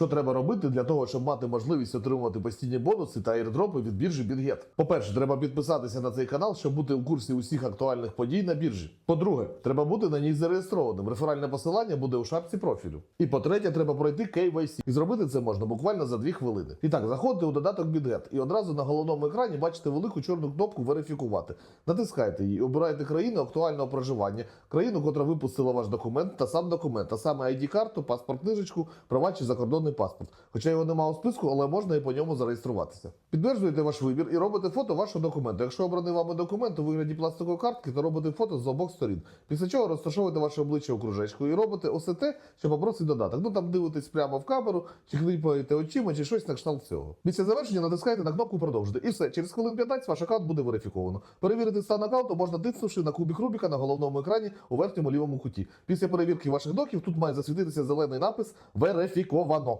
Що треба робити для того, щоб мати можливість отримувати постійні бонуси та аірдропи від біржі BitGet? По-перше, треба підписатися на цей канал, щоб бути у курсі усіх актуальних подій на біржі. По-друге, треба бути на ній зареєстрованим. Реферальне посилання буде у шапці профілю. І по-третє, треба пройти KYC. І зробити це можна буквально за 2 хвилини. І так, заходите у додаток BitGet і одразу на головному екрані бачите велику чорну кнопку верифікувати. Натискайте її, обирайте країну актуального проживання, країну, котра випустила ваш документ та сам документ, а саме ID-карту, паспорт книжечку, права чи закордонний паспорт. Хоча його немає у списку, але можна і по ньому зареєструватися. Підтверджуєте ваш вибір і робите фото вашого документу. Якщо обраний вами документ у вигляді пластикової картки, то робите фото з обох сторін. Після чого розташовуєте ваше обличчя у кружечку і робите усе те, що попросить додаток. Ну там дивитесь прямо в камеру, чи кліпаєте очима, чи щось на кшталт цього. Після завершення натискаєте на кнопку продовжити. І все, через хвилин 15 ваш аккаунт буде верифіковано. Перевірити стан аккаунту можна тиснувши на кубик Рубіка на головному екрані у верхньому лівому куті. Після перевірки ваших доків тут має засвітитися зелений напис Верифіковано.